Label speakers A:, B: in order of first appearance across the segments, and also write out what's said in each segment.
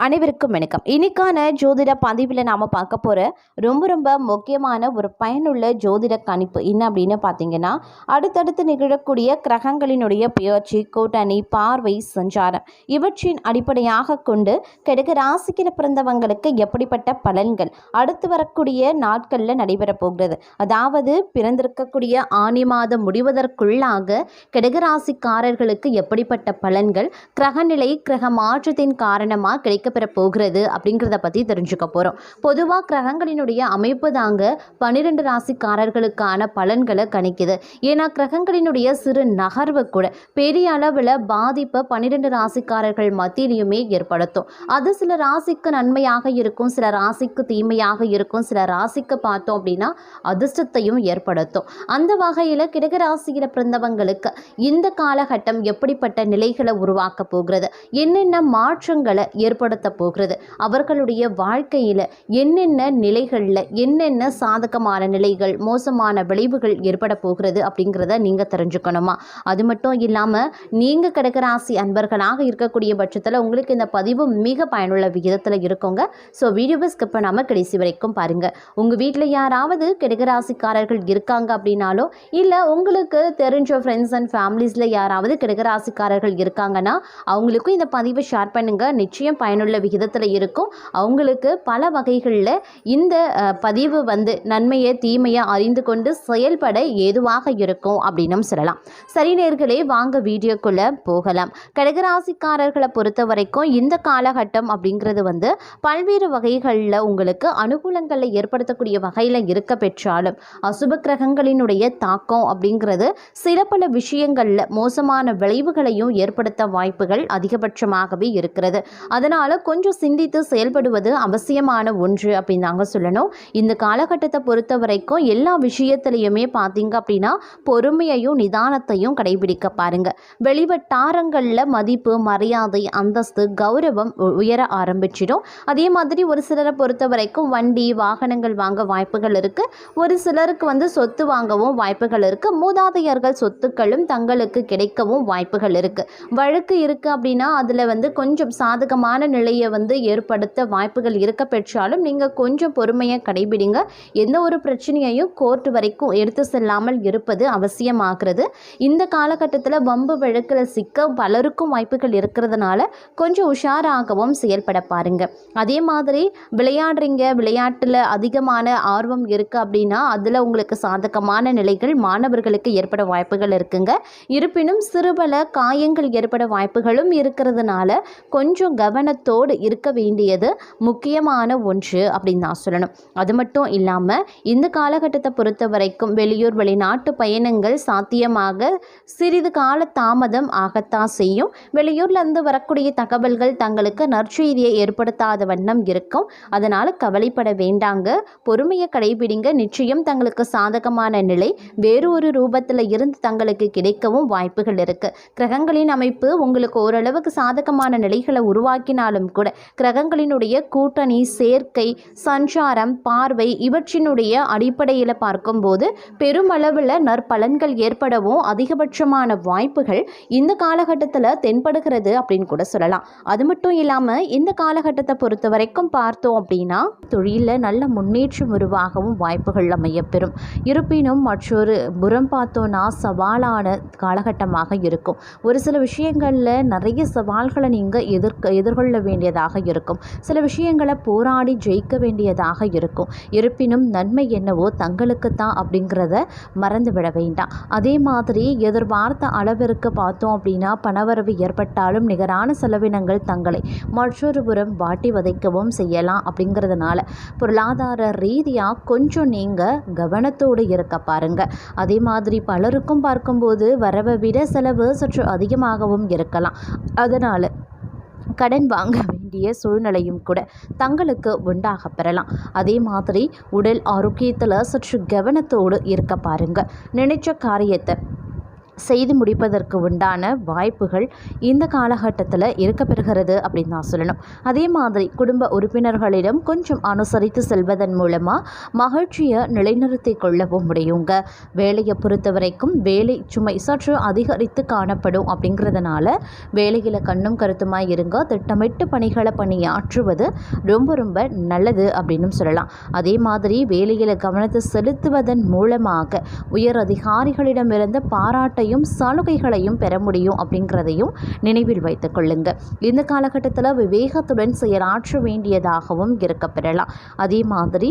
A: அனைவருக்கும் வணக்கம். இன்னைக்கான ஜோதிட பதிவில் நாம் பார்க்க போகிற ரொம்ப ரொம்ப முக்கியமான ஒரு பயனுள்ள ஜோதிட கணிப்பு என்ன அப்படின்னு பார்த்தீங்கன்னா அடுத்தடுத்து நிகழக்கூடிய கிரகங்களினுடைய பெயர்ச்சி கூட்டணி பார்வை சஞ்சாரம் இவற்றின் அடிப்படையாக கொண்டு கிடைக்க ராசிக்கிற பிறந்தவங்களுக்கு எப்படிப்பட்ட பலன்கள் அடுத்து வரக்கூடிய நாட்களில் நடைபெறப் போகிறது. அதாவது பிறந்திருக்கக்கூடிய ஆணி மாதம் முடிவதற்குள்ளாக கிடகராசிக்காரர்களுக்கு எப்படிப்பட்ட பலன்கள் கிரகநிலை கிரக மாற்றத்தின் காரணமாக கிடைக்கப்பெற போகிறது அப்படிங்கிறத பற்றி தெரிஞ்சுக்க போகிறோம் பொதுவாக கிரகங்களினுடைய அமைப்பு தாங்க பன்னிரெண்டு ராசிக்காரர்களுக்கான பலன்களை கணிக்குது. ஏன்னா கிரகங்களினுடைய சிறு நகர்வு கூட பெரிய அளவில் பாதிப்பை பன்னிரெண்டு ராசிக்காரர்கள் மத்தியிலையுமே ஏற்படுத்தும். அது சில ராசிக்கு நன்மையாக இருக்கும் சில ராசிக்கு தீமையாக இருக்கும் சில ராசிக்கு பார்த்தோம் அப்படின்னா அதிர்ஷ்டத்தையும் ஏற்படுத்தும். அந்த வகையில் கிடகராசியில் பிறந்தவங்களுக்கு இந்த காலகட்டம் எப்படிப்பட்ட நிலைகளை உருவாக்க போகிறது? என்னென்ன மாற்றங்களை ஏற்படுத்த போகிறது. அவர்களுடைய வாழ்க்கையில் என்னென்ன நிலைகளில் என்னென்ன சாதகமான நிலைகள் மோசமான விளைவுகள் ஏற்பட போகிறது அப்படிங்கிறத நீங்கள் தெரிஞ்சுக்கணுமா? அது மட்டும் இல்லாமல் நீங்கள் கடகராசி அன்பர்களாக இருக்கக்கூடிய பட்சத்தில் உங்களுக்கு இந்த பதிவு மிக பயனுள்ள விகிதத்தில் இருக்குங்க. ஸோ வீடியோவை ஸ்கிப் பண்ணாமல் கடைசி வரைக்கும் பாருங்கள் உங்கள் வீட்டில் யாராவது கிடகராசிக்காரர்கள் இருக்காங்க அப்படின்னாலோ இல்லை உங்களுக்கு தெரிஞ்ச ஃப்ரெண்ட்ஸ் அண்ட் ஃபேமிலிஸில் யாராவது கிடகராசிக்காரர்கள் இருக்காங்கன்னா அவங்களுக்கும் இந்த பதிவை ஷேர் பண்ணுங்கள் நிச்சயம் பயனுள்ள விகிதத்தில் இருக்கும். அவங்களுக்கு பல வகைகளில் இந்த பதிவு வந்து நன்மையை தீமையை அறிந்து கொண்டு செயல்பட ஏதுவாக இருக்கும் அப்படின்னும் சொல்லலாம். சரி நேர்களே வாங்க வீடியோக்குள்ளே போகலாம். கடகராசிக்காரர்களை பொறுத்த வரைக்கும் இந்த காலகட்டம் அப்படிங்கிறது வந்து பல்வேறு வகைகளில் உங்களுக்கு அனுகூலங்களை ஏற்படுத்தக்கூடிய வகையில் இருக்க பெற்றாலும் அசுப கிரகங்களினுடைய தாக்கம் அப்படிங்கிறது சில பல விஷயங்களில் மோசமான விளைவுகளையும் ஏற்படுத்த வாய்ப்புகள் அதிகபட்சமாகவே இருக்கிறது. அதனால் கொஞ்சம் சிந்தித்து செயல்படுவது அவசியமான ஒன்று அப்படின்னு தாங்க சொல்லணும். இந்த காலகட்டத்தை பொறுத்த வரைக்கும் எல்லா விஷயத்துலையுமே பார்த்தீங்க அப்படின்னா பொறுமையையும் நிதானத்தையும் கடைபிடிக்க பாருங்க. வெளிவட்டாரங்களில் மதிப்பு மரியாதை அந்தஸ்து கௌரவம் உயர ஆரம்பிச்சிடும். அதே மாதிரி ஒரு சிலரை பொறுத்த வரைக்கும் வண்டி வாகனங்கள் வாங்க வாய்ப்புகள் இருக்கு. ஒரு சிலருக்கு வந்து சொத்து வாங்கவும் வாய்ப்புகள் இருக்கு. மூதாதையர்கள் சொத்துக்களும் தங்களுக்கு கிடைக்கவும் வாய்ப்புகள் இருக்கு. வழக்கு இருக்கு அப்படின்னா அதில் வந்து கொஞ்சம் சாதகமான நிலை நிலையை வந்து ஏற்படுத்த வாய்ப்புகள் இருக்க பெற்றாலும் நீங்கள் கொஞ்சம் பொறுமையை கடைபிடிங்க. எந்த ஒரு பிரச்சனையையும் கோர்ட் வரைக்கும் எடுத்து செல்லாமல் இருப்பது அவசியமாகிறது. இந்த காலகட்டத்தில் வம்பு வழக்கில் சிக்க பலருக்கும் வாய்ப்புகள் இருக்கிறதுனால கொஞ்சம் உஷாராகவும் செயல்பட பாருங்க. அதே மாதிரி விளையாடுறீங்க விளையாட்டில் அதிகமான ஆர்வம் இருக்குது அப்படின்னா அதில் உங்களுக்கு சாதகமான நிலைகள் மாணவர்களுக்கு ஏற்பட வாய்ப்புகள் இருக்குங்க. இருப்பினும் சிறுபல காயங்கள் ஏற்பட வாய்ப்புகளும் இருக்கிறதுனால கொஞ்சம் கவனத்தோ கவனத்தோடு இருக்க வேண்டியது முக்கியமான ஒன்று அப்படின்னு நான் சொல்லணும். அது மட்டும் இல்லாமல் இந்த காலகட்டத்தை பொறுத்த வரைக்கும் வெளியூர் வெளிநாட்டு பயணங்கள் சாத்தியமாக சிறிது கால தாமதம் ஆகத்தான் செய்யும். வெளியூர்ல இருந்து வரக்கூடிய தகவல்கள் தங்களுக்கு நற்செய்தியை ஏற்படுத்தாத வண்ணம் இருக்கும். அதனால் கவலைப்பட வேண்டாங்க. பொறுமையை கடைபிடிங்க. நிச்சயம் தங்களுக்கு சாதகமான நிலை வேறு ஒரு ரூபத்தில் இருந்து தங்களுக்கு கிடைக்கவும் வாய்ப்புகள் இருக்கு. கிரகங்களின் அமைப்பு உங்களுக்கு ஓரளவுக்கு சாதகமான நிலைகளை உருவாக்கினாலும் கூட. கிரகங்களினுடைய கூட்டணி சேர்க்கை சஞ்சாரம் பார்வை இவற்றினுடைய அடிப்படையில் பார்க்கும்போது பெருமளவில் நற்பலன்கள் ஏற்படவும் அதிகபட்சமான வாய்ப்புகள் இந்த காலகட்டத்தில் தென்படுகிறது அப்படின்னு கூட சொல்லலாம். அது மட்டும் இல்லாமல் இந்த காலகட்டத்தை பொறுத்த வரைக்கும் பார்த்தோம் அப்படின்னா தொழிலில் நல்ல முன்னேற்றம் உருவாகவும் வாய்ப்புகள் அமையப்பெறும். இருப்பினும் மற்றொரு புறம் பார்த்தோன்னா சவாலான காலகட்டமாக இருக்கும். ஒரு சில விஷயங்களில் நிறைய சவால்களை நீங்கள் எதிர்க்க எதிர்கொள்ள வேண்டியதாக இருக்கும். சில விஷயங்களை போராடி ஜெயிக்க வேண்டியதாக இருக்கும். இருப்பினும் நன்மை என்னவோ தங்களுக்கு தான் அப்படிங்கிறத மறந்து விட வேண்டாம். அதே மாதிரி எதிர்பார்த்த அளவிற்கு பார்த்தோம் அப்படின்னா பணவரவு ஏற்பட்டாலும் நிகரான செலவினங்கள் தங்களை மற்றொரு புறம் வாட்டி வதைக்கவும் செய்யலாம் அப்படிங்கிறதுனால. பொருளாதார ரீதியாக கொஞ்சம் நீங்கள் கவனத்தோடு இருக்க பாருங்க. அதே மாதிரி பலருக்கும் பார்க்கும்போது வரவை விட செலவு சற்று அதிகமாகவும் இருக்கலாம். அதனால் கடன் வாங்க வேண்டிய சூழ்நிலையும் கூட தங்களுக்கு உண்டாக பெறலாம். அதே மாதிரி உடல் ஆரோக்கியத்தில் சற்று கவனத்தோடு இருக்க பாருங்க. நினைச்ச காரியத்தை செய்து முடிப்பதற்கு உண்டான வாய்ப்புகள் இந்த காலகட்டத்தில் இருக்கப்பெறுகிறது அப்படின்னு தான் சொல்லணும். அதே மாதிரி குடும்ப உறுப்பினர்களிடம் கொஞ்சம் அனுசரித்து செல்வதன் மூலமாக மகிழ்ச்சியை நிலைநிறுத்தி கொள்ளவும் முடியுங்க. வேலையை பொறுத்த வரைக்கும் வேலை சுமை சற்று அதிகரித்து காணப்படும் அப்படிங்கிறதுனால வேலையில் கண்ணும் கருத்துமாக இருங்க. திட்டமிட்டு பணிகளை பணியாற்றுவது ரொம்ப ரொம்ப நல்லது அப்படின்னு சொல்லலாம். அதே மாதிரி வேலையில் கவனத்தை செலுத்துவதன் மூலமாக உயர் அதிகாரிகளிடமிருந்து பாராட்டை பாராட்டையும் சலுகைகளையும் பெற முடியும் அப்படிங்கிறதையும் நினைவில் வைத்துக் கொள்ளுங்க. இந்த காலகட்டத்தில் விவேகத்துடன் செயலாற்ற வேண்டியதாகவும் இருக்க பெறலாம். அதே மாதிரி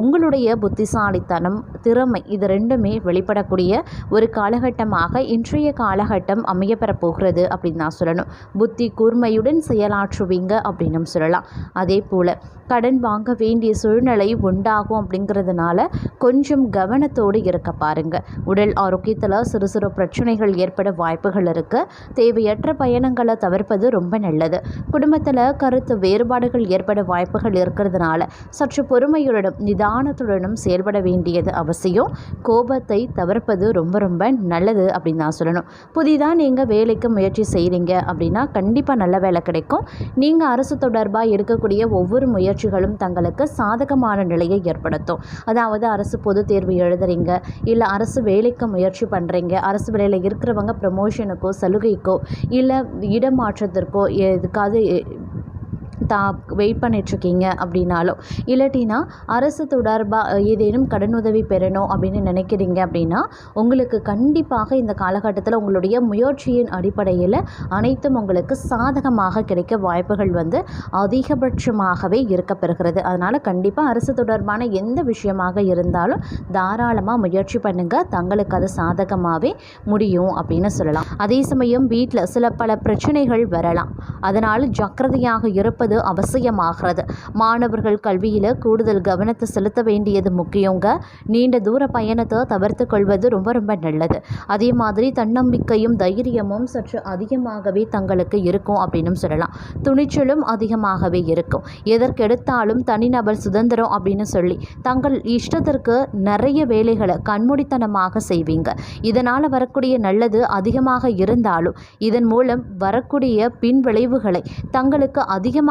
A: உங்களுடைய புத்திசாலித்தனம் திறமை இது ரெண்டுமே வெளிப்படக்கூடிய ஒரு காலகட்டமாக இன்றைய காலகட்டம் அமையப்பெறப் போகிறது அப்படின்னு நான் சொல்லணும். புத்தி கூர்மையுடன் செயலாற்றுவீங்க அப்படின்னு சொல்லலாம். அதே போல் கடன் வாங்க வேண்டிய சூழ்நிலை உண்டாகும் அப்படிங்கிறதுனால கொஞ்சம் கவனத்தோடு இருக்க பாருங்க. உடல் ஆரோக்கியத்தில் சிறு சிறு பிரச்சனைகள் ஏற்பட வாய்ப்புகள் இருக்குது தேவையற்ற பயணங்களை தவிர்ப்பது ரொம்ப நல்லது. குடும்பத்தில் கருத்து வேறுபாடுகள் ஏற்பட வாய்ப்புகள் இருக்கிறதுனால சற்று பொறுமையுடனும் நிதானத்துடனும் செயல்பட வேண்டியது அவசியம். கோபத்தை தவிர்ப்பது ரொம்ப ரொம்ப நல்லது அப்படின்னு நான் சொல்லணும். புதிதாக நீங்கள் வேலைக்கு முயற்சி செய்கிறீங்க அப்படின்னா கண்டிப்பாக நல்ல வேலை கிடைக்கும். நீங்கள் அரசு தொடர்பாக எடுக்கக்கூடிய ஒவ்வொரு முயற்சிகளும் தங்களுக்கு சாதகமான நிலையை ஏற்படுத்தும். அதாவது அரசு பொது தேர்வு எழுதுறீங்க இல்லை அரசு வேலைக்கு முயற்சி பண்ணுறீங்க அரசு வேலையில் இருக்கிறவங்க ப்ரமோஷனுக்கோ சலுகைக்கோ இல்லை இடமாற்றத்திற்கோ எதுக்காவது தா வெயிட் பண்ணிகிட்ருக்கீங்க அப்படின்னாலோ இல்லாட்டினா அரசு தொடர்பாக ஏதேனும் கடனுதவி பெறணும் அப்படின்னு நினைக்கிறீங்க அப்படின்னா உங்களுக்கு கண்டிப்பாக இந்த காலகட்டத்தில் உங்களுடைய முயற்சியின் அடிப்படையில் அனைத்தும் உங்களுக்கு சாதகமாக கிடைக்க வாய்ப்புகள் வந்து அதிகபட்சமாகவே இருக்கப்பெறுகிறது அதனால் கண்டிப்பாக அரசு தொடர்பான எந்த விஷயமாக இருந்தாலும் தாராளமாக முயற்சி பண்ணுங்கள் தங்களுக்கு அது சாதகமாகவே முடியும் அப்படின்னு சொல்லலாம். அதே சமயம் வீட்டில் சில பல பிரச்சனைகள் வரலாம். அதனால் ஜாக்கிரதையாக இருப்பது அவசியமாகிறது. மாணவர்கள் கல்வியில் கூடுதல் கவனத்தை செலுத்த வேண்டியது முக்கியங்க. நீண்ட தூர பயணத்தை தவிர்த்து கொள்வது ரொம்ப ரொம்ப நல்லது. அதே மாதிரி தன்னம்பிக்கையும் தைரியமும் சற்று அதிகமாகவே தங்களுக்கு இருக்கும் அப்படின்னு சொல்லலாம். துணிச்சலும் அதிகமாகவே இருக்கும். எதற்கெடுத்தாலும் தனிநபர் சுதந்திரம் அப்படின்னு சொல்லி தங்கள் இஷ்டத்திற்கு நிறைய வேலைகளை கண்மூடித்தனமாக செய்வீங்க. இதனால் வரக்கூடிய நல்லது அதிகமாக இருந்தாலும் இதன் மூலம் வரக்கூடிய பின் விளைவுகளை தங்களுக்கு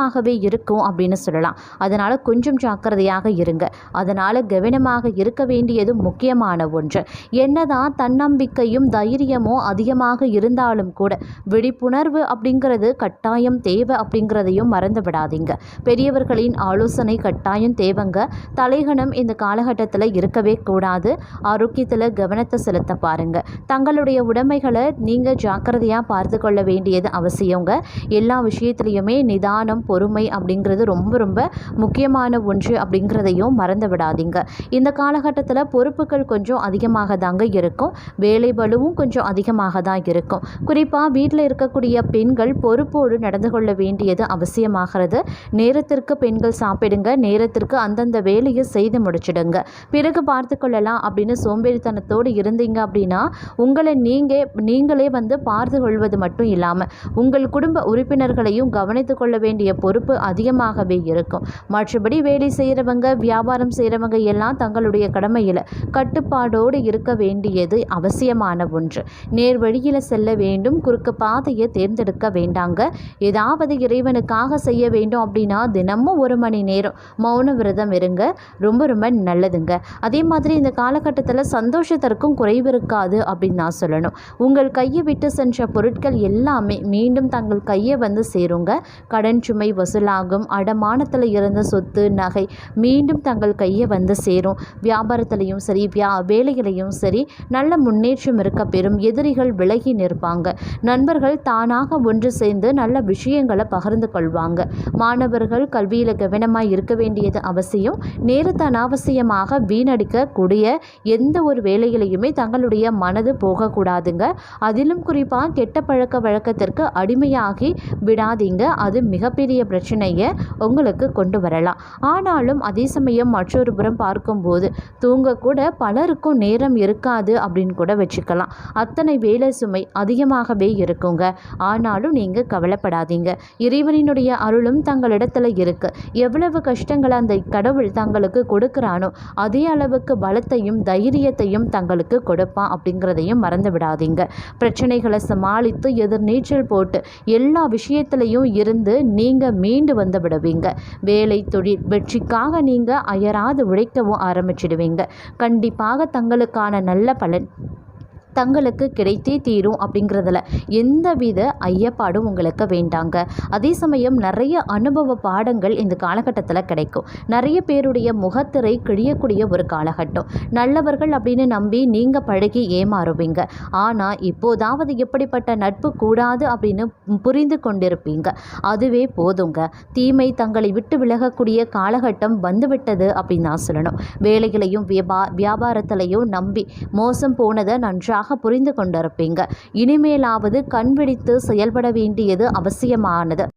A: அதிகமாகவே இருக்கும் அப்படின்னு சொல்லலாம். அதனால் கொஞ்சம் ஜாக்கிரதையாக இருங்க. அதனால் கவனமாக இருக்க வேண்டியது முக்கியமான ஒன்று. என்னதான் தன்னம்பிக்கையும் தைரியமும் அதிகமாக இருந்தாலும் கூட விழிப்புணர்வு அப்படிங்கிறது கட்டாயம் தேவை அப்படிங்கிறதையும் மறந்து விடாதீங்க. பெரியவர்களின் ஆலோசனை கட்டாயம் தேவைங்க. தலைகணம் இந்த காலகட்டத்தில் இருக்கவே கூடாது. ஆரோக்கியத்தில் கவனத்தை செலுத்த பாருங்க. தங்களுடைய உடைமைகளை நீங்கள் ஜாக்கிரதையாக பார்த்து கொள்ள வேண்டியது அவசியங்க. எல்லா விஷயத்துலையுமே நிதானம் பொறுமை அப்படிங்கிறது ரொம்ப ரொம்ப முக்கியமான ஒன்று அப்படிங்கிறதையும் மறந்து விடாதீங்க இந்த காலகட்டத்தில் பொறுப்புகள் கொஞ்சம் அதிகமாக தாங்க இருக்கும். வேலை பளுவும் கொஞ்சம் அதிகமாக தான் இருக்கும். குறிப்பாக வீட்டில் இருக்கக்கூடிய பெண்கள் பொறுப்போடு நடந்து கொள்ள வேண்டியது அவசியமாகிறது. நேரத்திற்கு பெண்கள் சாப்பிடுங்க. நேரத்திற்கு அந்தந்த வேலையை செய்து முடிச்சிடுங்க. பிறகு பார்த்து கொள்ளலாம் அப்படின்னு சோம்பேறித்தனத்தோடு இருந்தீங்க அப்படின்னா உங்களை நீங்கள் நீங்களே வந்து பார்த்து கொள்வது மட்டும் இல்லாமல் உங்கள் குடும்ப உறுப்பினர்களையும் கவனித்து கொள்ள வேண்டிய பொறுப்பு அதிகமாகவே இருக்கும். மற்றபடி வேலை செய்கிறவங்க வியாபாரம் செய்கிறவங்க எல்லாம் தங்களுடைய கடமையில் கட்டுப்பாடோடு இருக்க வேண்டியது அவசியமான ஒன்று. நேர் வழியில் செல்ல வேண்டும் குறுக்கு பாதையை தேர்ந்தெடுக்க வேண்டாங்க. ஏதாவது இறைவனுக்காக செய்ய வேண்டும் அப்படின்னா தினமும் ஒரு மணி நேரம் மௌன விரதம் இருங்க. ரொம்ப ரொம்ப நல்லதுங்க. அதே மாதிரி இந்த காலகட்டத்தில் சந்தோஷத்திற்கும் குறைவு இருக்காது அப்படின்னு நான் சொல்லணும். உங்கள் கையை விட்டு சென்ற பொருட்கள் எல்லாமே மீண்டும் தங்கள் கையை வந்து சேருங்க. கடன் சுமை வசூலாகும். அடமானத்தில் இருந்த சொத்து நகை மீண்டும் தங்கள் கையை வந்து சேரும். வியாபாரத்திலையும் சரி வியா வேலைகளையும் சரி நல்ல முன்னேற்றம் இருக்க பெறும் எதிரிகள் விலகி நிற்பாங்க. நண்பர்கள் தானாக ஒன்று சேர்ந்து நல்ல விஷயங்களை பகிர்ந்து கொள்வாங்க. மாணவர்கள் கல்வியில் கவனமாக இருக்க வேண்டியது அவசியம். நேரத்தை அனாவசியமாக வீணடிக்கக்கூடிய எந்த ஒரு வேலையிலையுமே தங்களுடைய மனது போகக்கூடாதுங்க. அதிலும் குறிப்பாக கெட்ட பழக்க வழக்கத்திற்கு அடிமையாகி விடாதீங்க. அது மிகப்பெரிய பிரச்சனையை உங்களுக்கு கொண்டு வரலாம். ஆனாலும் அதே சமயம் மற்றொரு புறம் பார்க்கும்போது தூங்கக்கூட பலருக்கும் நேரம் இருக்காது அப்படின்னு கூட வச்சுக்கலாம். அத்தனை வேலை சுமை அதிகமாகவே இருக்குங்க. ஆனாலும் நீங்கள் கவலைப்படாதீங்க. இறைவனினுடைய அருளும் தங்களிடத்தில் இருக்குது எவ்வளவு கஷ்டங்களை அந்த கடவுள் தங்களுக்கு கொடுக்குறானோ அதே அளவுக்கு பலத்தையும் தைரியத்தையும் தங்களுக்கு கொடுப்பான் அப்படிங்கிறதையும் மறந்து விடாதீங்க. பிரச்சனைகளை சமாளித்து எதிர்நீச்சல் போட்டு எல்லா விஷயத்திலையும் இருந்து நீங்கள் மீண்டு வந்து விடுவீங்க வேலை தொழில் வெற்றிக்காக நீங்கள் அயராது உழைக்கவும் ஆரம்பிச்சிடுவீங்க. கண்டிப்பாக தங்களுக்கான நல்ல பலன் தங்களுக்கு கிடைத்தே தீரும் அப்படிங்கிறதுல எந்தவித ஐயப்பாடும் உங்களுக்கு வேண்டாங்க. அதே சமயம் நிறைய அனுபவ பாடங்கள் இந்த காலகட்டத்தில் கிடைக்கும். நிறைய பேருடைய முகத்திரை கிழியக்கூடிய ஒரு காலகட்டம். நல்லவர்கள் அப்படின்னு நம்பி நீங்கள் பழகி ஏமாறுவீங்க. ஆனால் இப்போதாவது எப்படிப்பட்ட நட்பு கூடாது அப்படின்னு புரிந்து கொண்டிருப்பீங்க. அதுவே போதுங்க. தீமை தங்களை விட்டு விலகக்கூடிய காலகட்டம் வந்துவிட்டது அப்படின்னு நான் சொல்லணும். வேலைகளையும் வியாபா வியாபாரத்திலையும் நம்பி மோசம் போனதை நன்றாக புரிந்து கொண்டிருப்பீங்க. இனிமேலாவது கண்பிடித்து செயல்பட வேண்டியது அவசியமானது.